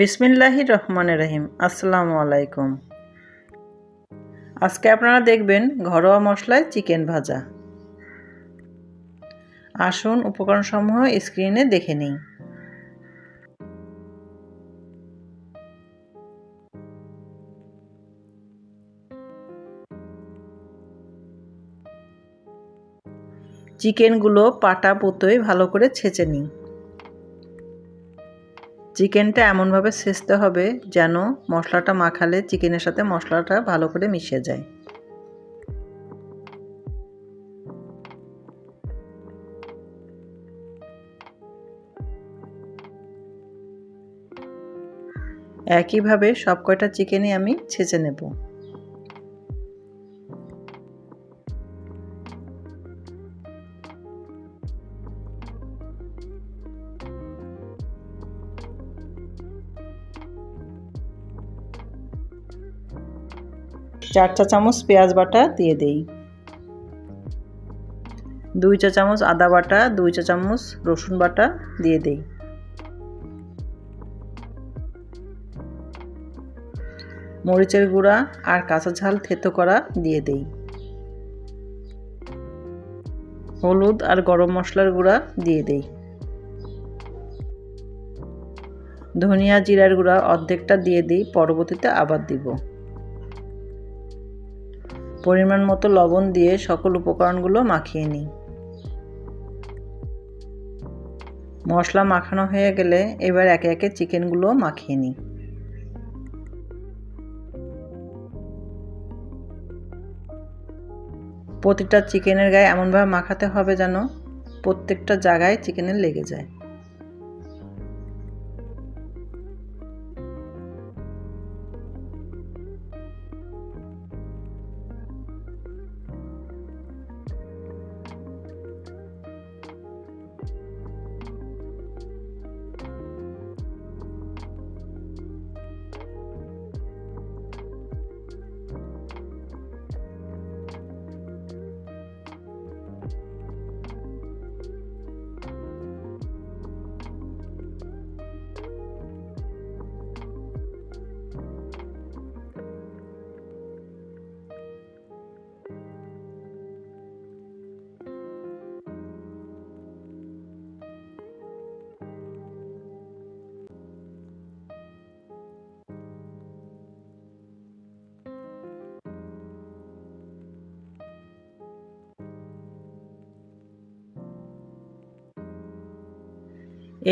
বিসমিল্লাহি রহমান রহিম। আসসালামু আলাইকুম। আজকে আপনারা দেখবেন ঘরোয়া মশলায় চিকেন ভাজা। আসুন উপকরণসমূহ স্ক্রিনে দেখে নিই। চিকেনগুলো পাটা পুতোয় ভালো করে ছেঁচে নিই। চিকেনটা এমনভাবে ছেঁচতে হবে যেন মশলাটা মাখালে চিকেনের সাথে মশলাটা ভালো করে মিশে যায়। একইভাবে সব কয়টা চিকেনই আমি ছেঁচে নেব। চার চা চামচ পেঁয়াজ বাটা দিয়ে দেই। দুই চা চামচ আদা বাটা, দুই চা চামচ রসুন বাটা দিয়ে দেই। মরিচের গুঁড়া আর কাঁচা ঝাল থেতো করা দিয়ে দেই। হলুদ আর গরম মশলার গুঁড়া দিয়ে দেই। ধনিয়া, জিরার গুঁড়া অর্ধেকটা দিয়ে দিই, পরবর্তীতে আবার দিব। পরিমাণ মতো লবণ দিয়ে সকল উপকরণগুলো মাখিয়ে নিই। মশলা মাখানো হয়ে গেলে এবার একে একে চিকেনগুলো মাখিয়ে নিই। প্রতিটা চিকেনের গায়ে এমনভাবে মাখাতে হবে যেন প্রত্যেকটা জায়গায় চিকেনের লেগে যায়।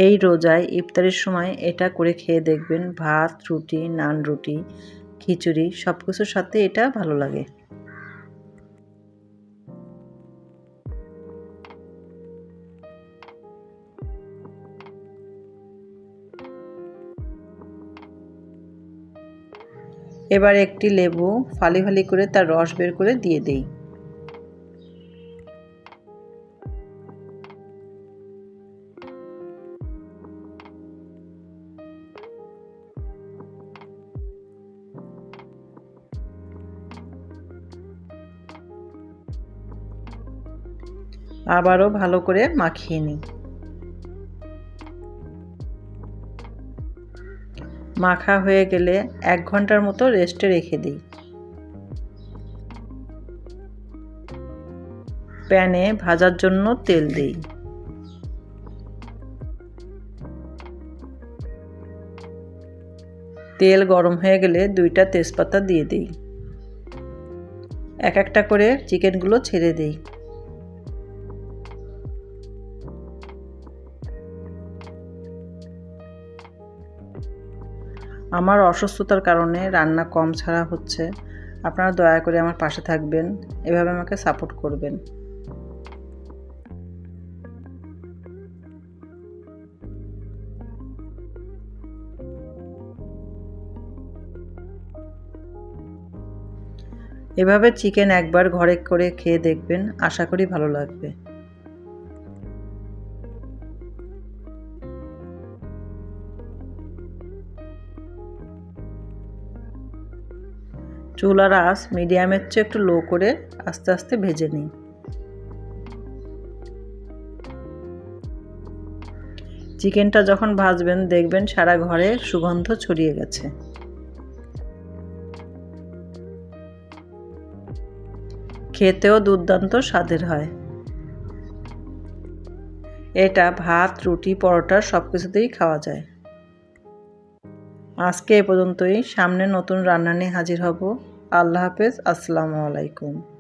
এই রোজায় ইফতারের সময় এটা করে খেয়ে দেখবেন ভাত, রুটি, নান রুটি, খিচুড়ি সব কিছুর সাথে এটা ভালো লাগে। এবার একটি লেবু ফালি ফালি করে তার রস বের করে দিয়ে দেই। আবারও ভালো করে মাখিয়ে নিই। মাখা হয়ে গেলে এক ঘণ্টার মতো রেস্টে রেখে দিই। প্যানে ভাজার জন্য তেল দিই। তেল গরম হয়ে গেলে দুইটা তেজপাতা দিয়ে দিই। এক একটা করে চিকেনগুলো ছেড়ে দিই। আমার অসুস্থতার কারণে রান্না কম ছাড়া হচ্ছে। আপনারা দয়া করে আমার পাশে থাকবেন। এভাবে আমাকে সাপোর্ট করবেন। এভাবে চিকেন একবার ঘরে করে খেয়ে দেখবেন। আশা করি ভালো লাগবে। চুলার আঁচ মিডিয়ামের চেয়ে একটু লো করে আস্তে আস্তে ভেজে নিই। চিকেনটা যখন ভাজবেন, দেখবেন সারা ঘরে সুগন্ধ ছড়িয়ে গেছে। খেতেও দুর্দান্ত স্বাদের হয়। এটা ভাত, রুটি, পরোটা সব কিছুতেই খাওয়া যায়। আজকে এ পর্যন্তই। সামনে নতুন রান্না নিয়ে হাজির হব। আল্লাহ হাফেজ। আসসালামু আলাইকুম।